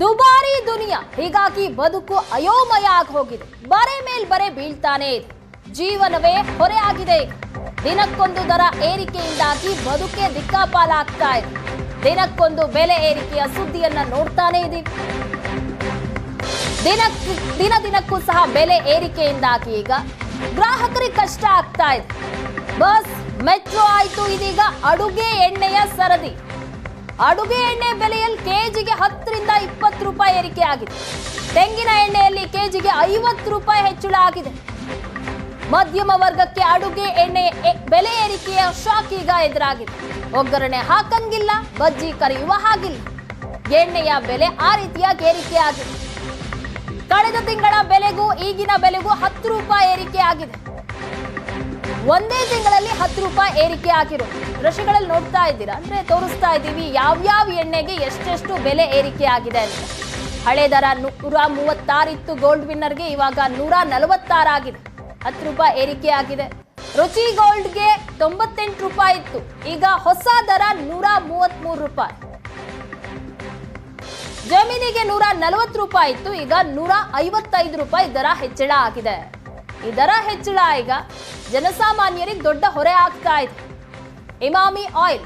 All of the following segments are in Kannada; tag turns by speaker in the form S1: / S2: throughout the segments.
S1: ದುಬಾರಿ ದುನಿಯಾ. ಹೀಗಾಗಿ ಬದುಕು ಅಯೋಮಯ ಆಗಿ ಹೋಗಿದೆ. ಬರೆ ಮೇಲ್ ಬರೆ ಬೀಳ್ತಾನೆ ಇದೆ. ಜೀವನವೇ ಹೊರೆ ಆಗಿದೆ ದಿನಕ್ಕೊಂದು ದರ ಏರಿಕೆಯಿಂದಾಗಿ ಬದುಕೆ ದಿಕ್ಕಾಪಾಲಾಗ್ತಾ ಇದೆ. ದಿನಕ್ಕೊಂದು ಬೆಲೆ ಏರಿಕೆಯ ಸುದ್ದಿಯನ್ನ ನೋಡ್ತಾನೆ ಇದೀವಿ. ದಿನ ದಿನ ದಿನಕ್ಕೂ ಸಹ ಬೆಲೆ ಏರಿಕೆಯಿಂದಾಗಿ ಈಗ ಗ್ರಾಹಕರಿಗೆ ಕಷ್ಟ ಆಗ್ತಾ ಇದೆ. ಬಸ್, ಮೆಟ್ರೋ ಆಯ್ತು ಇದೀಗ ಅಡುಗೆ ಎಣ್ಣೆಯ ಸರದಿ. ಅಡುಗೆ ಎಣ್ಣೆ ಬೆಲೆಯಲ್ಲಿ ಕೆಜಿಗೆ ಹತ್ತರಿಂದ ಇಪ್ಪತ್ತು ರೂಪಾಯಿ ಏರಿಕೆ ಆಗಿದೆ. ತೆಂಗಿನ ಎಣ್ಣೆಯಲ್ಲಿ ಕೆಜಿಗೆ ಐವತ್ತು ರೂಪಾಯಿ ಹೆಚ್ಚಳ ಆಗಿದೆ. ಮಧ್ಯಮ ವರ್ಗಕ್ಕೆ ಅಡುಗೆ ಎಣ್ಣೆ ಬೆಲೆ ಏರಿಕೆಯ ಶಾಕ್ ಈಗ ಎದುರಾಗಿದೆ. ಒಗ್ಗರಣೆ ಹಾಕಂಗಿಲ್ಲ, ಬಜ್ಜಿ ಕರೆಯುವ ಹಾಗಿಲ್ಲ. ಎಣ್ಣೆಯ ಬೆಲೆ ಆ ರೀತಿಯಾಗಿ ಏರಿಕೆ ಆಗಿದೆ. ಕಳೆದ ತಿಂಗಳ ಬೆಲೆಗೂ ಈಗಿನ ಬೆಲೆಗೂ ಹತ್ತು ರೂಪಾಯಿ ಏರಿಕೆ ಆಗಿದೆ. ಒಂದೇ ತಿಂಗಳಲ್ಲಿ ಹತ್ತು ರೂಪಾಯಿ ಏರಿಕೆ ಆಗಿರೋದು ದೃಶ್ಯಗಳಲ್ಲಿ ನೋಡ್ತಾ ಇದ್ದೀರಾ? ಅಂದ್ರೆ ತೋರಿಸ್ತಾ ಇದ್ದೀವಿ ಯಾವ್ಯಾವ ಎಣ್ಣೆಗೆ ಎಷ್ಟೆಷ್ಟು ಬೆಲೆ ಏರಿಕೆ ಆಗಿದೆ ಅಂತ. ಹಳೆ ದರ ನೂರ ಮೂವತ್ತಾರಿತ್ತು ಗೋಲ್ಡ್ ವಿನ್ನರ್ಗೆ ಇವಾಗ ನೂರ ನಲವತ್ತಾರಾಗಿದೆ ಹತ್ತು ರೂಪಾಯಿ ಏರಿಕೆ ಆಗಿದೆ. ರುಚಿ ಗೋಲ್ಡ್ಗೆ ತೊಂಬತ್ತೆಂಟು ರೂಪಾಯಿ ಇತ್ತು. ಈಗ ಹೊಸ ದರ ನೂರ ಮೂವತ್ಮೂರು ರೂಪಾಯಿ. ಜಮೀನಿಗೆ ನೂರ ನಲವತ್ತು ರೂಪಾಯಿ ಇತ್ತು. ಈಗ ನೂರ ಐವತ್ತೈದು ರೂಪಾಯಿ ದರ ಹೆಚ್ಚಳ ಆಗಿದೆ. ಈ ದರ ಹೆಚ್ಚಳ ಈಗ ಜನಸಾಮಾನ್ಯರಿಗೆ ದೊಡ್ಡ ಹೊರೆ ಆಗ್ತಾ ಇದೆ. ಇಮಾಮಿ ಆಯಿಲ್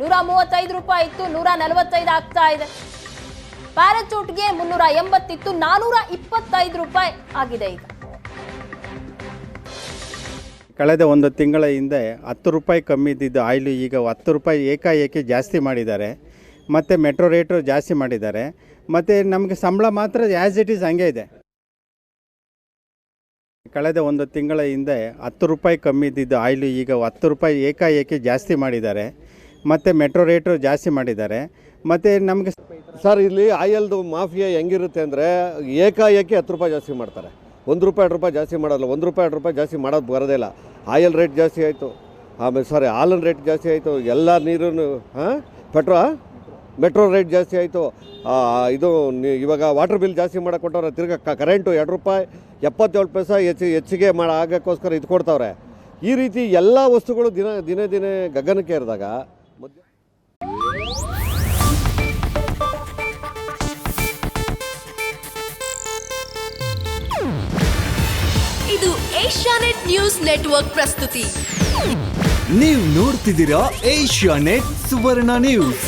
S1: ನೂರ ಮೂವತ್ತೈದು ರೂಪಾಯಿ ಇತ್ತು ನೂರ ನಲವತ್ತೈದು ಆಗ್ತಾ ಇದೆ. ಪ್ಯಾರಾಚೂಟ್ಗೆ ಮುನ್ನೂರ ಎಂಬತ್ತಿತ್ತು ನಾನೂರ ಇಪ್ಪತ್ತೈದು ರೂಪಾಯಿ ಆಗಿದೆ ಈಗ.
S2: ಕಳೆದ ಒಂದು ತಿಂಗಳ ಹಿಂದೆ ಹತ್ತು ರೂಪಾಯಿ ಕಮ್ಮಿ ಇದ್ದಿದ್ದು ಆಯಿಲು ಈಗ ಹತ್ತು ರೂಪಾಯಿ ಏಕಾಏಕಿ ಜಾಸ್ತಿ ಮಾಡಿದ್ದಾರೆ. ಮತ್ತು ಮೆಟ್ರೋ ರೇಟು ಜಾಸ್ತಿ ಮಾಡಿದ್ದಾರೆ. ಮತ್ತು ನಮಗೆ ಸಂಬಳ ಮಾತ್ರ ಆ್ಯಸ್ ಇಟ್ ಈಸ್ ಹಂಗೆ ಇದೆ. ಕಳೆದ ಒಂದು ತಿಂಗಳ ಹಿಂದೆ ಹತ್ತು ರೂಪಾಯಿ ಕಮ್ಮಿ ಇದ್ದಿದ್ದು ಆಯಿಲು ಈಗ ಹತ್ತು ರೂಪಾಯಿ ಏಕಾಏಕಿ ಜಾಸ್ತಿ ಮಾಡಿದ್ದಾರೆ. ಮತ್ತು ಮೆಟ್ರೋ ರೇಟು ಜಾಸ್ತಿ ಮಾಡಿದ್ದಾರೆ. ಮತ್ತು ನಮಗೆ
S3: ಸರ್, ಇಲ್ಲಿ ಆಯಲ್ದು ಮಾಫಿಯಾ ಹೆಂಗಿರುತ್ತೆ ಅಂದರೆ ಏಕಾಏಕಿ ಹತ್ತು ರೂಪಾಯಿ ಜಾಸ್ತಿ ಮಾಡ್ತಾರೆ. ಒಂದು ರೂಪಾಯಿ, ಎರಡು ರೂಪಾಯಿ ಜಾಸ್ತಿ ಮಾಡೋಲ್ಲ. ಒಂದು ರೂಪಾಯಿ, ಎರಡು ರೂಪಾಯಿ ಜಾಸ್ತಿ ಮಾಡೋದು ಬರೋದೇ ಇಲ್ಲ. ಆಯಲ್ ರೇಟ್ ಜಾಸ್ತಿ ಆಯಿತು. ಆಮೇಲೆ ಸಾರಿ ಹಾಲಿನ ರೇಟ್ ಜಾಸ್ತಿ ಆಯಿತು. ಎಲ್ಲ ನೀರು ಹಾಂ ಪೆಟ್ರೋ ಮೆಟ್ರೋ ರೇಟ್ ಜಾಸ್ತಿ ಆಯಿತು. ಇದು ಇವಾಗ ವಾಟರ್ ಬಿಲ್ ಜಾಸ್ತಿ ಮಾಡಕ್ಕೆ ಕೊಟ್ಟವ್ರೆ ತಿರ್ಗಾ ಕರೆಂಟು ಎರಡು ರೂಪಾಯಿ ಎಪ್ಪತ್ತೇಳು ಪೈಸೆ ಹೆಚ್ಚು ಹೆಚ್ಚಿಗೆ ಮಾಡಿ ಆಗೋಕ್ಕೋಸ್ಕರ ಇದು ಕೊಡ್ತವ್ರೆ. ಈ ರೀತಿ ಎಲ್ಲ ವಸ್ತುಗಳು ದಿನ ದಿನೇ ದಿನೇ ಗಗನಕ್ಕೆ ಏರಿದಾಗ ಮಧ್ಯ
S4: ಇದು ಏಷ್ಯಾನೆಟ್ ನ್ಯೂಸ್ ನೆಟ್ವರ್ಕ್ ಪ್ರಸ್ತುತಿ.
S5: ನೀವು ನೋಡ್ತಿದ್ದೀರಾ ಏಷ್ಯಾನೆಟ್ ಸುವರ್ಣ ನ್ಯೂಸ್.